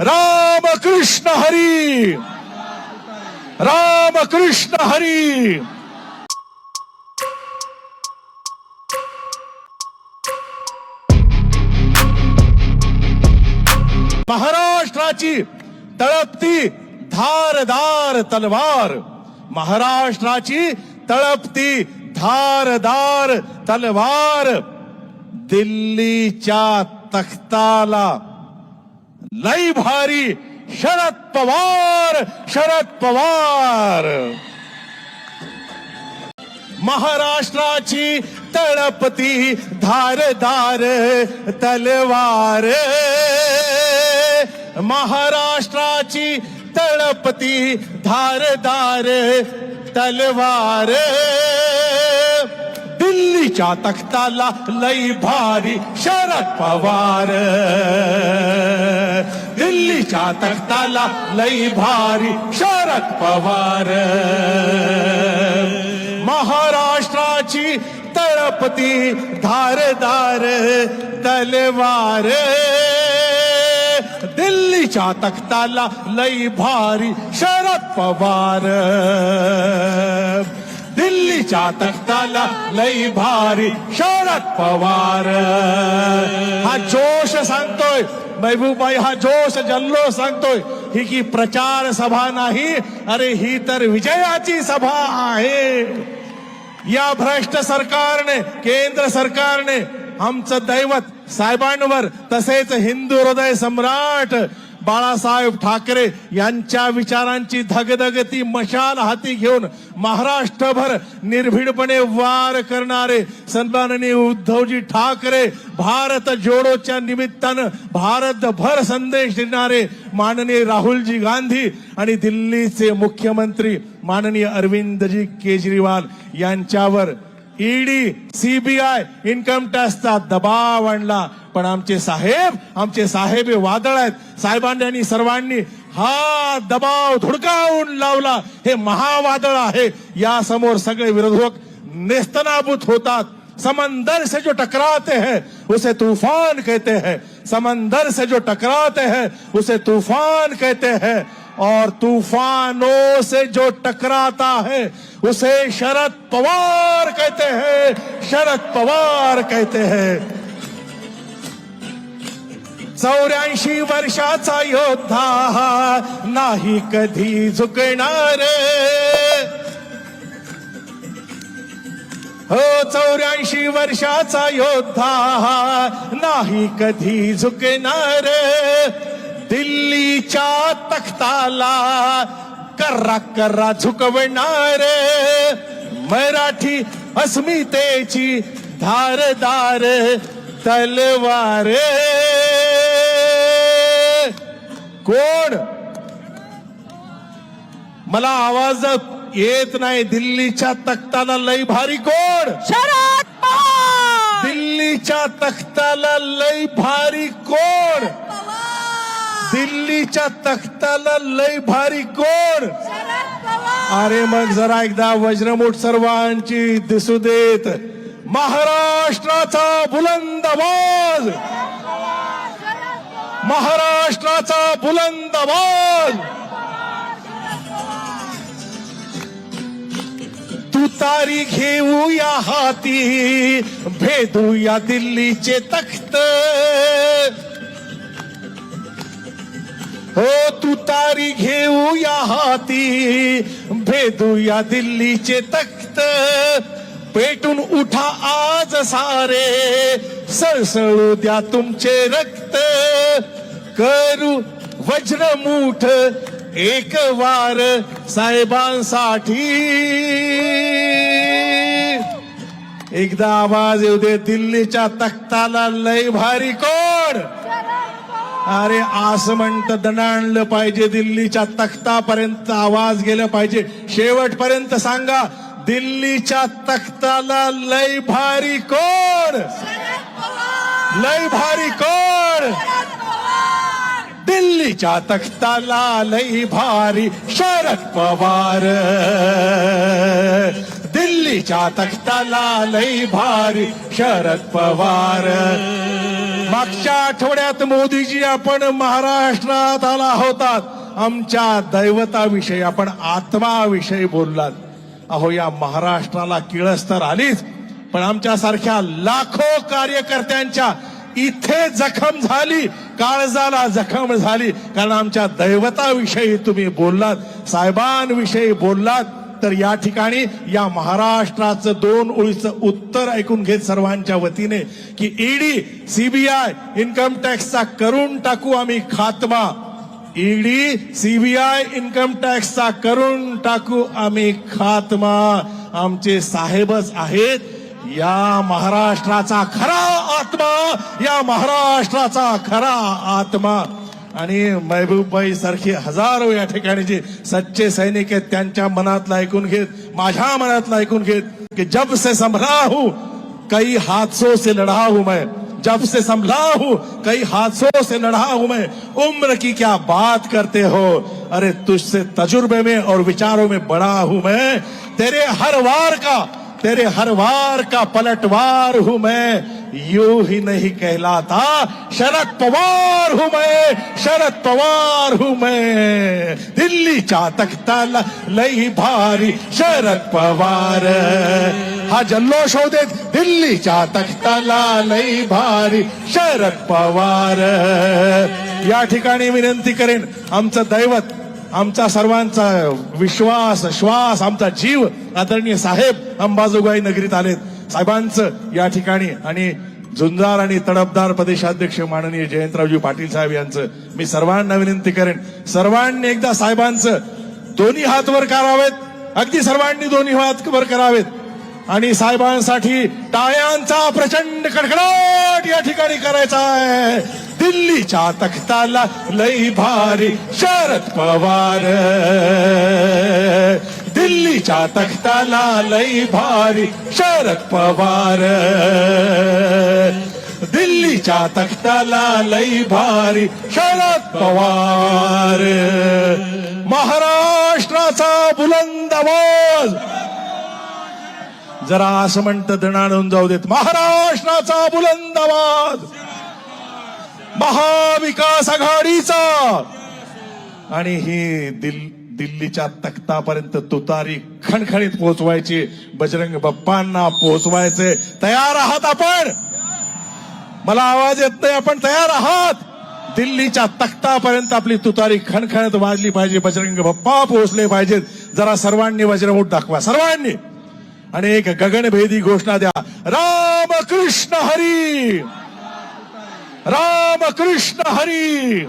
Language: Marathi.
रामकृष्ण हरी। रामकृष्ण हरी। महाराष्ट्राची तळपती धारदार तलवार। महाराष्ट्राची तळपती धारदार तलवार। दिल्लीच्या तख्ताला लई भारी शरद पवार शरद पवार. महाराष्ट्राची तळपती धारदार तलवार. महाराष्ट्राची तळपती धारदार तलवार. दिल्लीच्या तख्ताला लई भारी शरद पवार. दिल्लीच्या तख्ताला लई भारी शरद पवार. महाराष्ट्राची तळपती धारदार तलवार. दिल्लीच्या तख्ताला लई भारी शरद पवार. दिल्लीच्या तख्ताला लई भारी शरद पवार. हा जोश सांगतोय. महबूबाई हा जोश जल्लोष सांगतोय. ही की प्रचार सभा नाही अरे ही तर विजयाची सभा आहे. या भ्रष्ट सरकारने केंद्र सरकारने आमचं दैवत साहेबांवर तसेच हिंदू हृदय सम्राट बाळासाहेब ठाकरे यांच्या विचारांची धगधगती मशाल हाती घेऊन महाराष्ट्रभर निर्भीडपणे वार करणारे सन्माननीय उद्धवजी ठाकरे भारत जोडोच्या निमित्तानं भारतभर संदेश देणारे माननीय राहुलजी गांधी आणि दिल्लीचे मुख्यमंत्री माननीय अरविंदजी केजरीवाल यांच्यावर ईडी सीबीआय इन्कम टॅक्सचा दबाव आणला. पण आमचे साहेब आमचे साहेब हे वादळ आहेत. साहेबांनी, सर्वांनी हा दबाव धुडकावून लावला. हे महावादळ आहे. या समोर सगळे विरोधक नेस्तनाभूत होतात. समंदर से जो टकराते हैं, उसे तूफ़ान कहते हैं. समंदर से जो टकराते हैं, उसे तूफ़ान कहते हैं. और तूफानों से जो टकराता है, उसे शरद पवार कहते हैं. शरद पवार कहते हैं। चौऱ्याऐंशी वर्षाचा योद्धा नाही कधी झुकणार. हो चौऱ्याऐंशी वर्षाचा योद्धा नाही कधी झुकणार. दिल्लीच्या तख्ताला कर्रा कर्रा झुकवणार. मराठी अस्मितेची धारदार तलवार. कोण? मला आवाज येत नाही. दिल्लीच्या तख्ताला लई भारी कोण? शरद पवार! दिल्लीच्या तख्ताला लई भारी कोण? दिल्लीच्या तख्ताला लई भारी कोण? अरे मग जरा एकदा वज्रमुठ सर्वांची दिसू देत. महाराष्ट्राचा बुलंद आवाज! महाराष्ट्राचा बुलंद आवाज तुतारी घेऊया हाती भेदूया दिल्लीचे तख्त. हो तुतारी घेऊया हाती भेदूया दिल्लीचे तख्त. पेटून उठा आज सारे सळसळू द्या तुमचे रक्त. करू वज्रमुठ एक वार साहेबांसाठी. एकदा आवाज येऊ दे दिल्लीच्या तख्ताला लय भारी कोण अरे असं म्हणत दणाणलं पाहिजे दिल्लीच्या तख्तापर्यंत आवाज गेला पाहिजे. शेवटपर्यंत सांगा दिल्लीच्या तख्ताला लय भारी कोण लय भारी कोण दिल्लीच्या तख्ताला लई भारी शरद पवार. दिल्लीच्या तख्ताला लई भारी शरद पवार. मागच्या आठवड्यात मोदीजी आपण महाराष्ट्रात आला होतात. आमच्या दैवताविषयी आपण आत्माविषयी बोललात. अहो या महाराष्ट्राला किळस तर आलीच पण आमच्यासारख्या लाखो कार्यकर्त्यांच्या इथे जखम झाली काळजाला जखम झाली. कारण आमच्या दैवताविषयी तुम्ही बोललात साहेबांविषयी बोललात. तर या ठिकाणी या महाराष्ट्राचं दोन ओळीचं उत्तर ऐकून घेत सर्वांच्या वतीने की ईडी सीबीआय इन्कम टॅक्सचा करून टाकू आम्ही खात्मा. ईडी सीबीआय इन्कम टॅक्सचा करून टाकू आम्ही खात्मा. आमचे साहेबच आहेत. या महाराष्ट्राचा खरा आत्मा, या महाराष्ट्राचा खरा आत्मा. आणि महबूबबाई सारखे हजारो या ठिकाणी जे सच्चे सैनिक आहेत, त्यांच्या मनातलं ऐकून घेत, माझ्या मनातलं ऐकून घेत, की जब से संभला हूँ, कई हादसों से लड़ा हूँ मैं. जब से संभला हूँ, कई हादसों से लड़ा हूँ मैं. उम्र की क्या बात करते हो? अरे, तुझसे तजुर्बे में और विचारों में बड़ा हूँ मैं. तेरे हर वार का तेरे हर वार का पलटवार हूं मैं। यूं ही नहीं कहलाता। शरद पवार हूं मैं। शरद पवार हूं मैं। दिल्लीच्या तख्ताला लई भारी शरद पवार। हा जल्लोष होऊ देत दिल्लीच्या तख्ताला लई भारी शरद पवार। या ठिकाणी विनंती करेन आमचं दैवत आमचा सर्वांचा विश्वास श्वास आमचा जीव आदरणीय साहेब अंबाजोगाई नगरीत आलेत. साहेबांचं या ठिकाणी आणि झुंजार आणि तडफदार प्रदेशाध्यक्ष माननीय जयंतरावजी पाटील साहेब यांचं मी सर्वांना विनंती करेन. सर्वांनी एकदा साहेबांचं दोन्ही हात वर करावेत. अगदी सर्वांनी दोन्ही हात वर करावेत. आणि साहेबांसाठी टाळ्यांचा प्रचंड कडकडाट या ठिकाणी करायचा आहे. दिल्लीच्या तख्ताला लई भारी शरद पवार. दिल्लीच्या तख्ताला लई भारी शरद पवार. दिल्लीच्या तख्ताला लई भारी शरद पवार. महाराष्ट्राचा बुलंद आवाज. जरा असं म्हणतं दणाणून जाऊ देत. महाराष्ट्राचा बुलंद आवाज. महाविकास आघाडीचा. आणि ही दिल दिल्लीच्या तख्तापर्यंत तुतारी खणखणीत पोहोचवायची बजरंग बाप्पांना पोहोचवायचे. तयार आहात आपण? मला आवाज येत नाही आपण तयार आहात? दिल्लीच्या तख्तापर्यंत आपली तुतारी खणखणत वाजली पाहिजे बजरंग बाप्पा पोहोचले पाहिजेत. जरा सर्वांनी वज्रमूठ दाखवा सर्वांनी. आणि एक गगनभेदी घोषणा द्या. राम कृष्ण हरी! राम कृष्ण हरी।